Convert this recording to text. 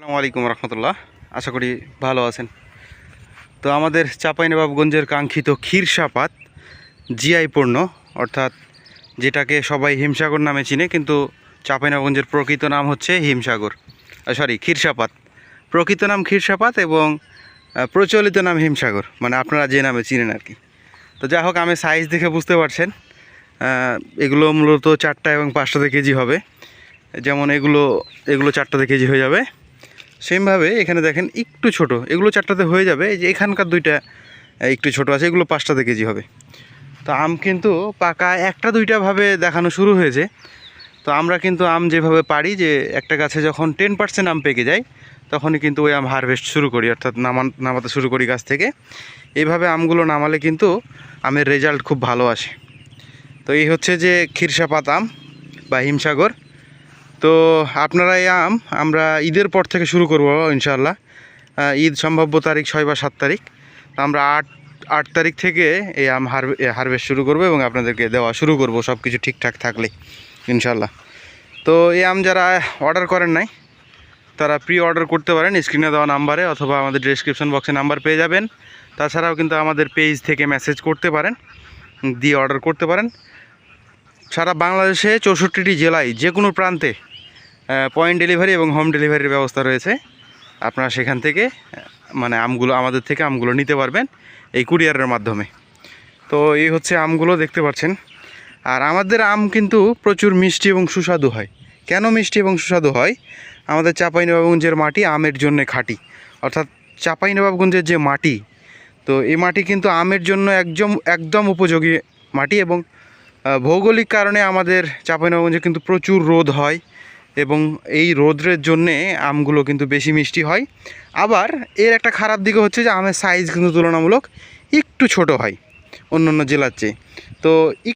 আসসালামু আলাইকুম রহমতুল্লাহ। আশা করি ভালো আছেন। তো আমাদের চাঁপাইনবাবগঞ্জের কাঙ্ক্ষিত ক্ষীরসাপাত জিআই পণ্য, অর্থাৎ যেটাকে সবাই হিমসাগর নামে চিনে, কিন্তু চাঁপাইনবাবগঞ্জের প্রকৃত নাম হচ্ছে হিমসাগর সরি ক্ষীরসাপাত প্রকৃত নাম ক্ষীরসাপাত এবং প্রচলিত নাম হিমসাগর মানে আপনারা যে নামে চিনেন আর কি তো যাই হোক, আমি সাইজ দেখে বুঝতে পারছেন এগুলো মূলত চারটা এবং পাঁচটাতে কেজি হবে। যেমন এগুলো এগুলো চারটাতে কেজি হয়ে যাবে। সেমভাবে এখানে দেখেন একটু ছোট। এগুলো চারটাতে হয়ে যাবে। এই যে এখানকার দুইটা একটু ছোট আছে। এগুলো পাঁচটাতে কেজি হবে। তো আম কিন্তু পাকা একটা দুইটা ভাবে দেখানো শুরু হয়েছে। তো আমরা কিন্তু আম যেভাবে পারি যে একটা গাছে যখন টেন পার্সেন্ট আম পেকে যায়, তখনই কিন্তু ওই আম হারভেস্ট শুরু করি, অর্থাৎ নামান, নামাতে শুরু করি গাছ থেকে। এইভাবে আমগুলো নামালে কিন্তু আমের রেজাল্ট খুব ভালো আসে। তো এই হচ্ছে যে ক্ষীরসাপাত আম বা হিমসাগর। তো আপনারা এই আম আমরা ঈদের পর থেকে শুরু করব ইনশাল্লাহ ঈদ সম্ভাব্য তারিখ ছয় বা সাত তারিখ। আমরা আট আট তারিখ থেকে এই আম হারভেস্ট শুরু করব এবং আপনাদেরকে দেওয়া শুরু করব সব কিছু ঠিকঠাক থাকলে ইনশাল্লাহ তো এই আম যারা অর্ডার করেন নাই, তারা প্রি অর্ডার করতে পারেন স্ক্রিনে দেওয়া নাম্বারে অথবা আমাদের ডিসক্রিপশন বক্সে নাম্বার পেয়ে যাবেন। তাছাড়াও কিন্তু আমাদের পেজ থেকে মেসেজ করতে পারেন, দিয়ে অর্ডার করতে পারেন। সারা বাংলাদেশে চৌষট্টিটি জেলায় যে কোনো প্রান্তে পয়েন্ট ডেলিভারি এবং হোম ডেলিভারির ব্যবস্থা রয়েছে। আপনারা সেখান থেকে মানে আমগুলো, আমাদের থেকে আমগুলো নিতে পারবেন এই কুরিয়ারের মাধ্যমে। তো এই হচ্ছে আমগুলো, দেখতে পাচ্ছেন। আর আমাদের আম কিন্তু প্রচুর মিষ্টি এবং সুস্বাদু হয়। কেন মিষ্টি এবং সুস্বাদু হয়? আমাদের চাঁপাইনবাবগঞ্জের মাটি আমের জন্য খাঁটি। অর্থাৎ চাঁপাইনবাবগঞ্জের যে মাটি, তো এই মাটি কিন্তু আমের জন্য একদম একদম উপযোগী মাটি এবং ভৌগোলিক কারণে আমাদের চাঁপাইনবাবগঞ্জে কিন্তু প্রচুর রোদ হয়। এবং এই রোদ্রের জন্যে আমগুলো কিন্তু বেশি মিষ্টি হয়। আবার এর একটা খারাপ দিকও হচ্ছে যে, আমের সাইজ কিন্তু তুলনামূলক একটু ছোট হয় অন্য অন্য জেলার চেয়ে। তো